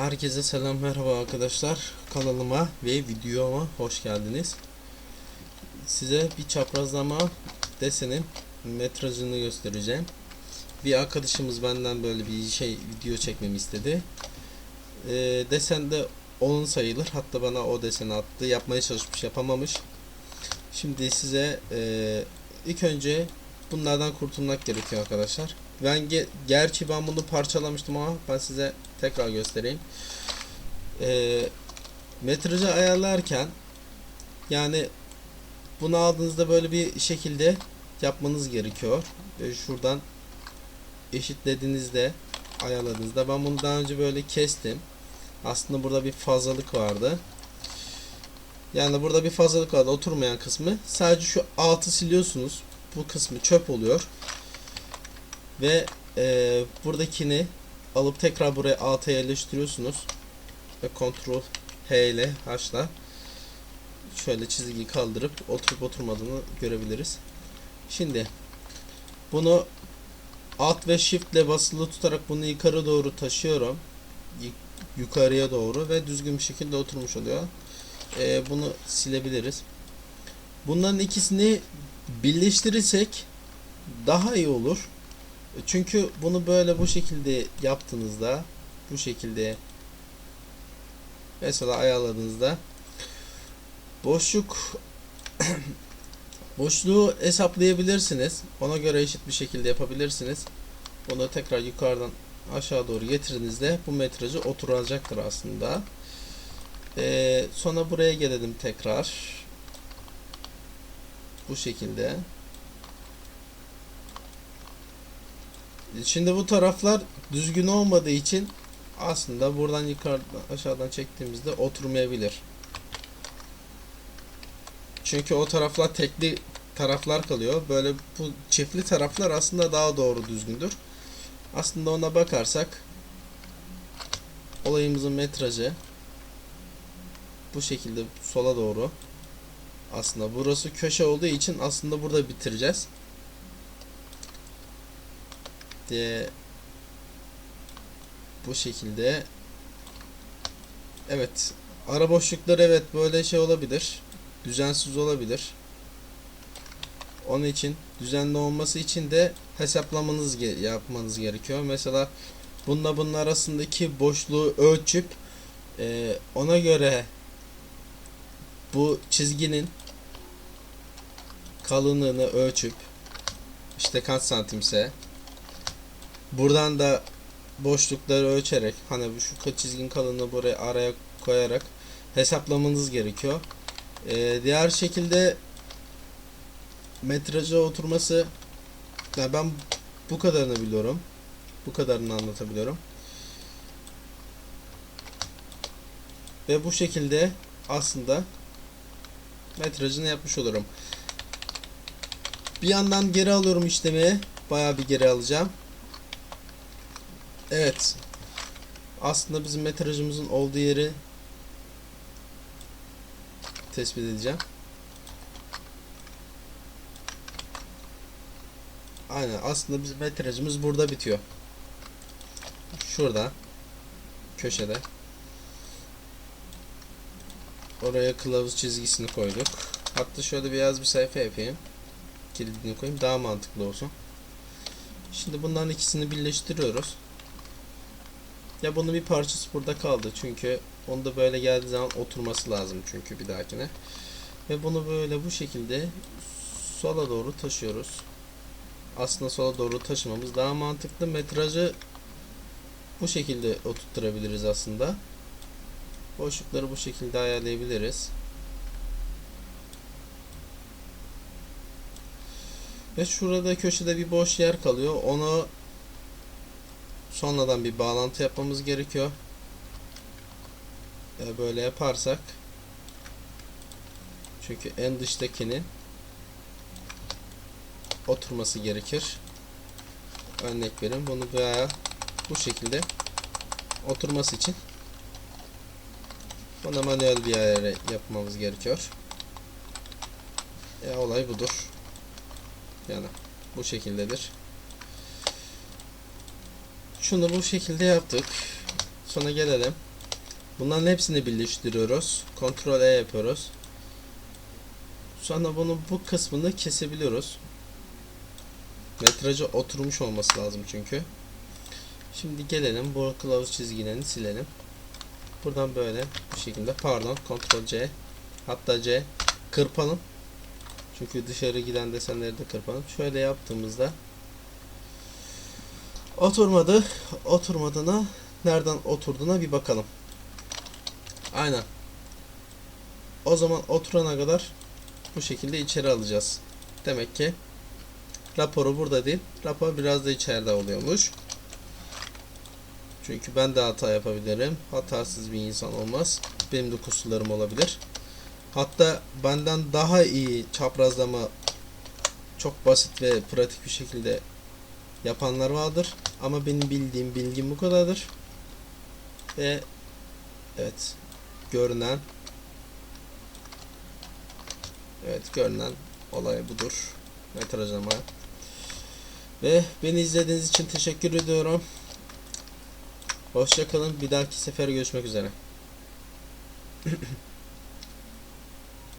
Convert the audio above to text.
Herkese selam merhaba arkadaşlar kanalıma ve videoma hoş geldiniz. Size bir çaprazlama desenin metrajını göstereceğim. Bir arkadaşımız benden böyle bir şey video çekmemi istedi. Ee, desen de onun sayılır. Hatta bana o deseni attı. Yapmaya çalışmış yapamamış. Şimdi size e, ilk önce bunlardan kurtulmak gerekiyor arkadaşlar. Ben ge- gerçi ben bunu parçalamıştım ama ben size tekrar göstereyim. Ee, metrajı ayarlarken yani bunu aldığınızda böyle bir şekilde yapmanız gerekiyor. Ee, şuradan eşitlediğinizde ayarladığınızda ben bunu daha önce böyle kestim. Aslında burada bir fazlalık vardı. Yani burada bir fazlalık vardı oturmayan kısmı. Sadece şu altı siliyorsunuz. Bu kısmı çöp oluyor. Ve e, buradakini alıp tekrar buraya alta yerleştiriyorsunuz. Ve Ctrl H ile H'la şöyle çizgiyi kaldırıp oturup oturmadığını görebiliriz. Şimdi bunu Alt ve Shift ile basılı tutarak bunu yukarı doğru taşıyorum. Yukarıya doğru ve düzgün bir şekilde oturmuş oluyor. E, bunu silebiliriz. Bunların ikisini birleştirirsek daha iyi olur. Çünkü bunu böyle bu şekilde yaptığınızda bu şekilde mesela ayarladığınızda boşluk boşluğu hesaplayabilirsiniz. Ona göre eşit bir şekilde yapabilirsiniz. Bunu tekrar yukarıdan aşağı doğru getirdiğinizde bu metrajı oturacaktır aslında. Ee, sonra buraya gelelim tekrar. Bu şekilde. Şimdi bu taraflar düzgün olmadığı için aslında buradan yukarıdan aşağıdan çektiğimizde oturmayabilir. Çünkü o taraflar tekli taraflar kalıyor. Böyle bu çiftli taraflar aslında daha doğru düzgündür. Aslında ona bakarsak olayımızın metrajı bu şekilde sola doğru aslında burası köşe olduğu için aslında burada bitireceğiz diye bu şekilde. Evet ara boşlukları evet böyle şey olabilir düzensiz olabilir. Onun için düzenli olması için de hesaplamanız yapmanız gerekiyor. Mesela bununla bunun arasındaki boşluğu ölçüp e, ona göre bu çizginin kalınlığını ölçüp işte kaç santimse Buradan da boşlukları ölçerek hani şu çizgin kalınlığı buraya araya koyarak hesaplamanız gerekiyor. Ee, diğer şekilde metraja oturması yani ben bu kadarını biliyorum. Bu kadarını anlatabiliyorum. Ve bu şekilde aslında metrajını yapmış olurum. Bir yandan geri alıyorum işlemi. Bayağı bir geri alacağım. Evet. Aslında bizim metrajımızın olduğu yeri tespit edeceğim. Aynen. Aslında bizim metrajımız burada bitiyor. Şurada. Köşede. Oraya kılavuz çizgisini koyduk. Hatta şöyle biraz bir sayfa yapayım. Kilidini koyayım. Daha mantıklı olsun. Şimdi bunların ikisini birleştiriyoruz. Ya bunun bir parçası burada kaldı çünkü onu da böyle geldiği zaman oturması lazım çünkü bir dahakine. Ve bunu böyle bu şekilde sola doğru taşıyoruz. Aslında sola doğru taşımamız daha mantıklı. Metrajı bu şekilde oturtturabiliriz aslında. Boşlukları bu şekilde ayarlayabiliriz. Ve şurada köşede bir boş yer kalıyor. Onu sonradan bir bağlantı yapmamız gerekiyor. Ee, böyle yaparsak çünkü en dıştakinin oturması gerekir. Örnek verin bunu veya bu şekilde oturması için buna manuel bir ayarı yapmamız gerekiyor. Ya olay budur. Yani bu şekildedir. Şunu bu şekilde yaptık. Sonra gelelim. Bunların hepsini birleştiriyoruz. Ctrl E yapıyoruz. Sonra bunu bu kısmını kesebiliyoruz. Metrajı oturmuş olması lazım çünkü. Şimdi gelelim bu kılavuz çizgilerini silelim. Buradan böyle bu şekilde pardon Ctrl C hatta C kırpalım. Çünkü dışarı giden desenleri de kırpalım. Şöyle yaptığımızda oturmadı. Oturmadığına nereden oturduğuna bir bakalım. Aynen. O zaman oturana kadar bu şekilde içeri alacağız. Demek ki raporu burada değil. Rapor biraz da içeride oluyormuş. Çünkü ben de hata yapabilirim. Hatasız bir insan olmaz. Benim de kusurlarım olabilir. Hatta benden daha iyi çaprazlama çok basit ve pratik bir şekilde yapanlar vardır. Ama benim bildiğim bilgim bu kadardır. Ve evet görünen evet görünen olay budur. Metrajlama. Ve beni izlediğiniz için teşekkür ediyorum. Hoşçakalın. Bir dahaki sefer görüşmek üzere.